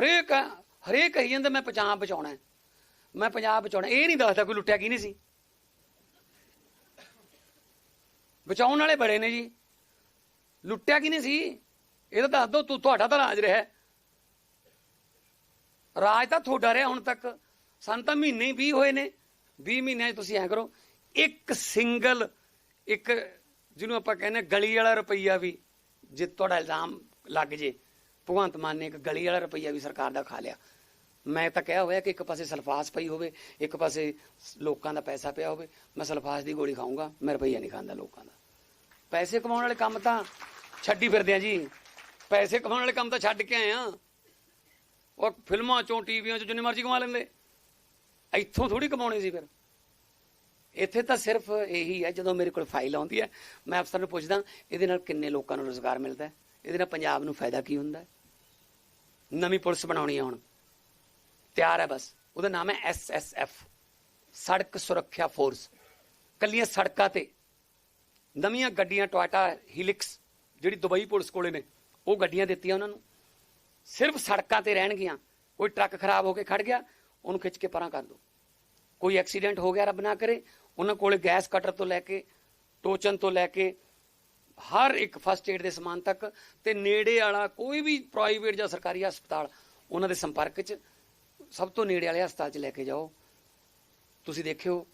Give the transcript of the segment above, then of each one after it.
ਹਰੇਕ ਹਰੇਕ ਕਹੀ ਜਾਂਦਾ, ਮੈਂ ਪੰਜਾਬ ਬਚਾਉਣਾ ਮੈਂ ਪੰਜਾਬ ਬਚਾਉਣਾ ਇਹ ਨਹੀਂ ਦੱਸਦਾ ਕੋਈ ਲੁੱਟਿਆ ਕੀ ਨਹੀਂ ਸੀ। ਬਚਾਉਣ ਵਾਲੇ ਬੜੇ ਨੇ ਜੀ। ਲੁੱਟਿਆ ਕੀ ਨਹੀਂ ਸੀ? ਇਹ ਤਾਂ ਦੱਸ ਦੋ, ਤੂੰ, ਤੁਹਾਡਾ ਤਾਂ ਰਾਜ ਰਿਹਾ ਰਾਜ ਤਾਂ ਤੁਹਾਡਾ ਰਿਹਾ ਹੁਣ ਤੱਕ। ਸਾਨੂੰ ਤਾਂ ਮਹੀਨੇ ਹੀ 20 ਹੋਏ ਨੇ। 20 ਮਹੀਨਿਆਂ 'ਚ ਤੁਸੀਂ ਐ ਕਰੋ। ਇੱਕ ਸਿੰਗਲ, ਇੱਕ ਜਿਹਨੂੰ ਆਪਾਂ ਕਹਿੰਦੇ ਹਾਂ ਗਲੀ ਵਾਲਾ ਰੁਪਈਆ ਵੀ, ਜੇ ਤੁਹਾਡਾ ਇਲਜ਼ਾਮ ਲੱਗ ਜੇ। ਭਗਵੰਤ ਮਾਨ ਨੇ ਇੱਕ ਗਲੀ ਵਾਲਾ ਰੁਪਈਆ ਵੀ ਸਰਕਾਰ ਦਾ ਖਾ ਲਿਆ। ਮੈਂ ਤਾਂ ਕਿਹਾ ਹੋਇਆ ਕਿ ਇੱਕ ਪਾਸੇ ਸਲਫਾਸ ਪਈ ਹੋਵੇ, ਇੱਕ ਪਾਸੇ ਲੋਕਾਂ ਦਾ ਪੈਸਾ ਪਿਆ ਹੋਵੇ, ਮੈਂ ਸਲਫਾਸ ਦੀ ਗੋਲੀ ਖਾਊਂਗਾ, ਮੈਂ ਰੁਪਈਆ ਨਹੀਂ ਖਾਂਦਾ ਲੋਕਾਂ ਦਾ। ਪੈਸੇ ਕਮਾਉਣ ਵਾਲੇ ਕੰਮ ਤਾਂ ਛੱਡੀ ਫਿਰਦੇ ਆ ਜੀ। ਪੈਸੇ ਕਮਾਉਣ ਵਾਲੇ ਕੰਮ ਤਾਂ ਛੱਡ ਕੇ ਆਏ ਆ। ਉਹ ਫਿਲਮਾਂ ਚੋਂ, ਟੀਵੀਆਂ ਚੋਂ ਜਿੰਨੇ ਮਰਜ਼ੀ ਕਮਾ ਲੈਂਦੇ। ਇੱਥੋਂ ਥੋੜੀ ਕਮਾਉਣੀ ਸੀ ਫਿਰ। ਇੱਥੇ ਤਾਂ ਸਿਰਫ ਇਹੀ ਹੈ, ਜਦੋਂ ਮੇਰੇ ਕੋਲ ਫਾਈਲ ਆਉਂਦੀ ਹੈ, ਮੈਂ ਅਫਸਰ ਨੂੰ ਪੁੱਛਦਾ, ਇਹਦੇ ਨਾਲ ਕਿੰਨੇ ਲੋਕਾਂ ਨੂੰ ਰੋਜ਼ਗਾਰ ਮਿਲਦਾ ਹੈ? ਇਹਦੇ ਨਾਲ ਪੰਜਾਬ ਨੂੰ ਫਾਇਦਾ ਕੀ ਹੁੰਦਾ ਹੈ? ਨਵੀਂ ਪੁਲਿਸ ਬਣਾਉਣੀ ਹੈ ਹੁਣ। ਤਿਆਰ ਹੈ ਬਸ। ਉਹਦਾ ਨਾਮ ਹੈ ਐਸਐਸਐਫ ਸੜਕ ਸੁਰੱਖਿਆ ਫੋਰਸ। ਕੱਲੀਆਂ ਸੜਕਾਂ ਤੇ ਨਵੀਆਂ ਗੱਡੀਆਂ ਟੋਇਟਾ ਹਿਲਿਕਸ, ਜਿਹੜੀ ਦੁਬਈ ਪੁਲਿਸ ਕੋਲੇ ਨੇ, ਉਹ ਗੱਡੀਆਂ ਦਿੱਤੀਆਂ ਉਹਨਾਂ ਨੂੰ। ਸਿਰਫ ਸੜਕਾਂ ਤੇ ਰਹਿਣਗੀਆਂ। ਕੋਈ ਟਰੱਕ ਖਰਾਬ ਹੋ ਕੇ ਖੜ ਗਿਆ, ਉਹਨੂੰ ਖਿੱਚ ਕੇ ਪਰਾਂ ਕਰ ਦਿਓ ਕੋਈ ਐਕਸੀਡੈਂਟ ਹੋ ਗਿਆ ਰੱਬ ਨਾ ਕਰੇ, ਉਹਨਾਂ ਕੋਲੇ ਗੈਸ ਕਟਰ ਤੋਂ ਲੈ ਕੇ, ਟੋਚਨ ਤੋਂ ਲੈ ਕੇ ਹਰ ਇੱਕ ਫਸਟ ਏਡ ਦੇ ਸਮਾਨ ਤੱਕ ਤੇ ਨੇੜੇ ਵਾਲਾ ਕੋਈ ਵੀ ਪ੍ਰਾਈਵੇਟ ਜਾਂ ਸਰਕਾਰੀ ਹਸਪਤਾਲ, ਉਹਨਾਂ ਦੇ ਸੰਪਰਕ 'ਚ ਸਭ ਤੋਂ ਨੇੜੇ ਵਾਲੇ ਹਸਪਤਾਲ 'ਚ ਲੈ ਕੇ ਜਾਓ। ਤੁਸੀਂ ਦੇਖਿਓ,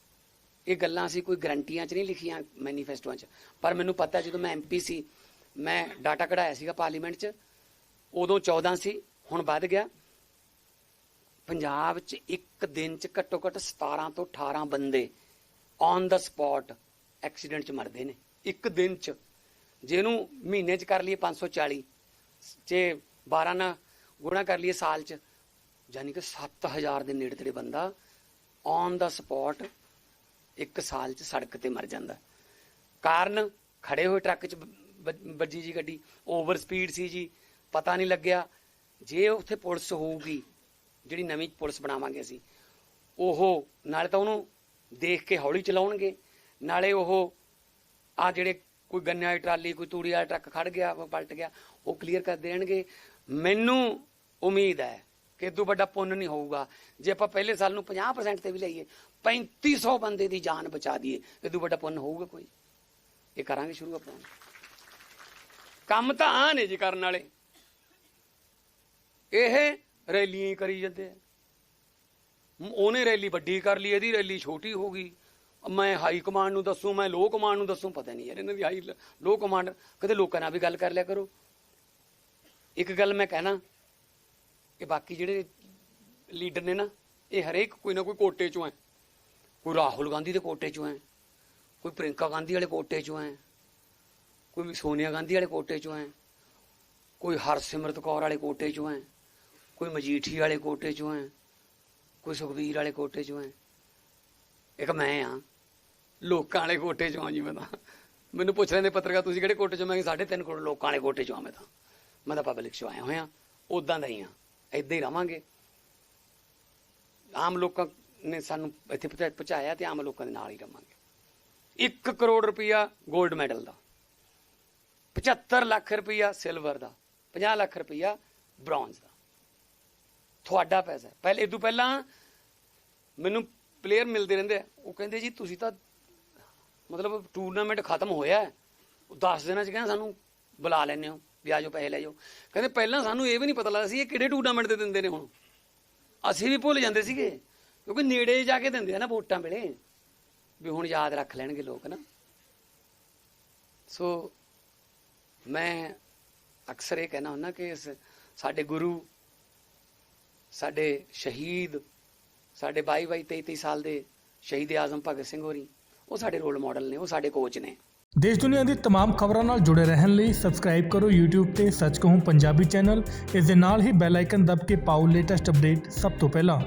ਇਹ ਗੱਲਾਂ ਅਸੀਂ ਕੋਈ ਗਰੰਟੀਆਂ 'ਚ ਨਹੀਂ ਲਿਖੀਆਂ ਮੈਨੀਫੈਸਟੋਆਂ 'ਚ। ਪਰ ਮੈਨੂੰ ਪਤਾ ਜਦੋਂ ਮੈਂ ਐਮਪੀ ਸੀ, ਮੈਂ ਡਾਟਾ ਕਢਾਇਆ ਸੀਗਾ ਪਾਰਲੀਮੈਂਟ 'ਚ, ਉਦੋਂ 14 ਸੀ, ਹੁਣ ਵੱਧ ਗਿਆ। ਪੰਜਾਬ 'ਚ ਇੱਕ ਦਿਨ 'ਚ ਘੱਟੋ ਘੱਟ 17 ਤੋਂ 18 ਬੰਦੇ ਔਨ ਦਾ ਸਪੌਟ ਐਕਸੀਡੈਂਟ 'ਚ ਮਰਦੇ ਨੇ। ਇੱਕ ਦਿਨ 'ਚ। ਜਿਹਨੂੰ ਮਹੀਨੇ 'ਚ ਕਰ ਲਈਏ 540 ਜੇ 12 ਨਾਲ ਗੁਣਾ ਕਰ ਲਈਏ ਸਾਲ 'ਚ, ਯਾਨੀ ਕਿ 7000 ਦੇ ਨੇੜੇ ਤੇੜੇ ਬੰਦਾ ਔਨ ਦਾ ਸਪੌਟ ਇੱਕ ਸਾਲ 'ਚ ਸੜਕ ਤੇ ਮਰ ਜਾਂਦਾ। ਕਾਰਨ ਖੜੇ ਹੋਏ ਟਰੱਕ 'ਚ ਵੱਜੀ ਜੀ ਗੱਡੀ, ਓਵਰ ਸਪੀਡ ਸੀ ਜੀ, ਪਤਾ ਨਹੀਂ ਲੱਗਿਆ। ਜੇ ਉੱਥੇ ਪੁਲਿਸ ਹੋਊਗੀ, ਜਿਹੜੀ ਨਵੀਂ ਪੁਲਿਸ ਬਣਾਵਾਂਗੇ ਅਸੀਂ, ਉਹ ਨਾਲੇ ਤਾਂ ਉਹਨੂੰ ਦੇਖ ਕੇ ਹੌਲੀ ਚਲਾਉਣਗੇ, ਨਾਲੇ ਉਹ ਆ ਜਿਹੜੇ ਕੋਈ ਗੰਨੇ ਵਾਲੀ ਟਰਾਲੀ, ਕੋਈ ਤੂੜੀ ਵਾਲਾ ਟਰੱਕ ਖੜ ਗਿਆ, ਉਹ ਪਲਟ ਗਿਆ, ਉਹ ਕਲੀਅਰ ਕਰ ਦੇਣਗੇ। ਮੈਨੂੰ ਉਮੀਦ ਹੈ ਕਿ ਇਦੋਂ ਵੱਡਾ ਪੁੰਨ ਨਹੀਂ ਹੋਊਗਾ। ਜੇ ਆਪਾਂ ਪਹਿਲੇ ਸਾਲ ਨੂੰ 50% ਤੇ ਵੀ ਲਈਏ 3500 ਬੰਦੇ ਦੀ ਜਾਨ ਬਚਾ ਦਈਏ ਇਦੋਂ ਵੱਡਾ ਪੁੰਨ ਹੋਊਗਾ ਕੋਈ। ਇਹ ਕਰਾਂਗੇ ਸ਼ੁਰੂ ਆਪਾਂ। ਕੰਮ ਤਾਂ ਆ ਨੇ ਜੀ ਕਰਨ ਵਾਲੇ। ਇਹ ਰੈਲੀਆਂ ਹੀ ਕਰੀ ਜਾਂਦੇ ਆ। ਉਹਨੇ ਰੈਲੀ ਵੱਡੀ ਕਰ ਲਈ, ਇਹਦੀ ਰੈਲੀ ਛੋਟੀ ਹੋ ਗਈ। ਮੈਂ ਹਾਈ ਕਮਾਂਡ ਨੂੰ ਦੱਸੂ, ਮੈਂ ਲੋ ਕਮਾਂਡ ਨੂੰ ਦੱਸੂ, ਪਤਾ ਨਹੀਂ ਯਾਰ, ਇਹਨਾਂ ਦੀ ਹਾਈ ਲੋ ਕਮਾਂਡ ਕਦੇ ਲੋਕਾਂ ਨਾਲ ਵੀ ਗੱਲ ਕਰ ਲਿਆ ਕਰੋ। ਇੱਕ ਗੱਲ ਮੈਂ ਕਹਿਣਾ ਕਿ ਬਾਕੀ ਜਿਹੜੇ ਲੀਡਰ ਨੇ ਨਾ, ਇਹ ਹਰੇਕ ਕੋਈ ਨਾ ਕੋਈ ਕੋਟੇ ਚੋਂ ਹੈ। ਕੋਈ ਰਾਹੁਲ ਗਾਂਧੀ ਦੇ ਕੋਟੇ ਚੋਂ ਹੈ, ਕੋਈ ਪ੍ਰਿੰਕਾ ਗਾਂਧੀ ਵਾਲੇ ਕੋਟੇ ਚੋਂ ਹੈ, ਕੋਈ ਸੋਨੀਆ ਗਾਂਧੀ ਵਾਲੇ ਕੋਟੇ ਚੋਂ ਹੈ, ਕੋਈ ਹਰਸਿਮਰਤ ਕੌਰ ਵਾਲੇ ਕੋਟੇ ਚੋਂ ਹੈ, ਕੋਈ ਮਜੀਠੀ ਵਾਲੇ ਕੋਟੇ ਚੋਂ ਹੈ, ਕੋਈ ਸੁਖਬੀਰ ਵਾਲੇ ਕੋਟੇ ਚੋਂ ਹੈ। ਇੱਕ ਮੈਂ ਆ ਲੋਕਾਂ ਵਾਲੇ ਕੋਟੇ ਚੋਂ ਆ ਜੀ ਮੈਂ ਤਾਂ। ਮੈਨੂੰ ਪੁੱਛ ਰਹੇ ਨੇ ਪੱਤਰਕਾਰ, ਤੁਸੀਂ ਕਿਹੜੇ ਕੋਟੇ ਚੋਂ? ਮੈਂ ਸਾਢੇ ਤਿੰਨ ਕਰੋੜ ਲੋਕਾਂ ਵਾਲੇ ਕੋਟੇ ਚੋਂ ਆ ਮੈਂ ਤਾਂ। ਮੈਂ ਤਾਂ ਪਬਲਿਕ ਚੋਂ ਆਇਆ ਹੋਇਆ। ਉਦਾਂ ਦਾ ਹੀ ਆ। ਏਦਾਂ ਹੀ ਰਵਾਂਗੇ। ਆਮ ਲੋਕਾਂ ਨੇ ਸਾਨੂੰ ਇੱਥੇ ਪਹੁੰਚਾ- ਪਹੁੰਚਾਇਆ ਤੇ ਆਮ ਲੋਕਾਂ ਦੇ ਨਾਲ ਹੀ ਰਵਾਂਗੇ। 1 ਕਰੋੜ ਰੁਪਇਆ 골ਡ ਮੈਡਲ ਦਾ। 75 ਲੱਖ ਰੁਪਇਆ ਸਿਲਵਰ ਦਾ। 50 ਲੱਖ ਰੁਪਇਆ ਬ੍ਰੌਂਜ਼ ਦਾ। ਤੁਹਾਡਾ ਪੈਸਾ ਹੈ। ਪਹਿਲੇ ਇਦੋਂ ਪਹਿਲਾਂ ਮੈਨੂੰ ਪਲੇਅਰ ਮਿਲਦੇ ਰਹਿੰਦੇ ਆ। ਉਹ ਕਹਿੰਦੇ, ਜੀ, ਤੁਸੀਂ ਤਾਂ ਮਤਲਬ ਟੂਰਨਾਮੈਂਟ ਖਤਮ ਹੋਇਆ ਹੈ। ਉਹ 10 ਦਿਨਾਂ ਚ ਕਹਿੰਦਾ ਸਾਨੂੰ ਬੁਲਾ ਲੈਣੇ ਹੋ, ਵੀ ਆ ਜਾਓ, ਪੈਸੇ ਲੈ ਜਾਓ। ਕਹਿੰਦੇ ਪਹਿਲਾਂ ਸਾਨੂੰ ਇਹ ਵੀ ਨਹੀਂ ਪਤਾ ਲੱਗਦਾ ਸੀ ਇਹ ਕਿਹੜੇ ਟੂਰਨਾਮੈਂਟ ਦੇ ਦਿੰਦੇ ਨੇ ਹੁਣ। ਅਸੀਂ ਵੀ ਭੁੱਲ ਜਾਂਦੇ ਸੀਗੇ, ਕਿਉਂਕਿ ਨੇੜੇ ਜਾ ਕੇ ਦਿੰਦੇ ਆ ਨਾ ਵੋਟਾਂ ਵੇਲੇ। ਵੀ ਹੁਣ ਯਾਦ ਰੱਖ ਲੈਣਗੇ ਲੋਕ ਨਾ। ਸੋ ਮੈਂ ਅਕਸਰ ਇਹ ਕਹਿਣਾ ਹੁੰਦਾ ਕਿ ਸਾਡੇ ਗੁਰੂ, ਸਾਡੇ ਸ਼ਹੀਦ, ਸਾਡੇ 22 22 23 23 ਸਾਲ ਦੇ ਸ਼ਹੀਦ ਆਜ਼ਮ ਭਗਤ ਸਿੰਘ ਹੋਰੀ ਉਹ ਸਾਡੇ ਰੋਲ ਮਾਡਲ ਨੇ ਉਹ ਸਾਡੇ ਕੋਚ ਨੇ ਦੇਸ਼ ਦੁਨੀਆ ਦੀ तमाम ਖਬਰਾਂ ਨਾਲ ਜੁੜੇ ਰਹਿਣ ਲਈ ਸਬਸਕ੍ਰਾਈਬ ਕਰੋ YouTube ਤੇ ਸੱਚ ਕਹੂੰ ਪੰਜਾਬੀ ਚੈਨਲ ਇਸ ਦੇ ਨਾਲ ਹੀ ਬੈਲ ਆਈਕਨ ਦਬ ਕੇ ਪਾਓ ਲੇਟੈਸਟ ਅਪਡੇਟ ਸਭ ਤੋਂ ਪਹਿਲਾਂ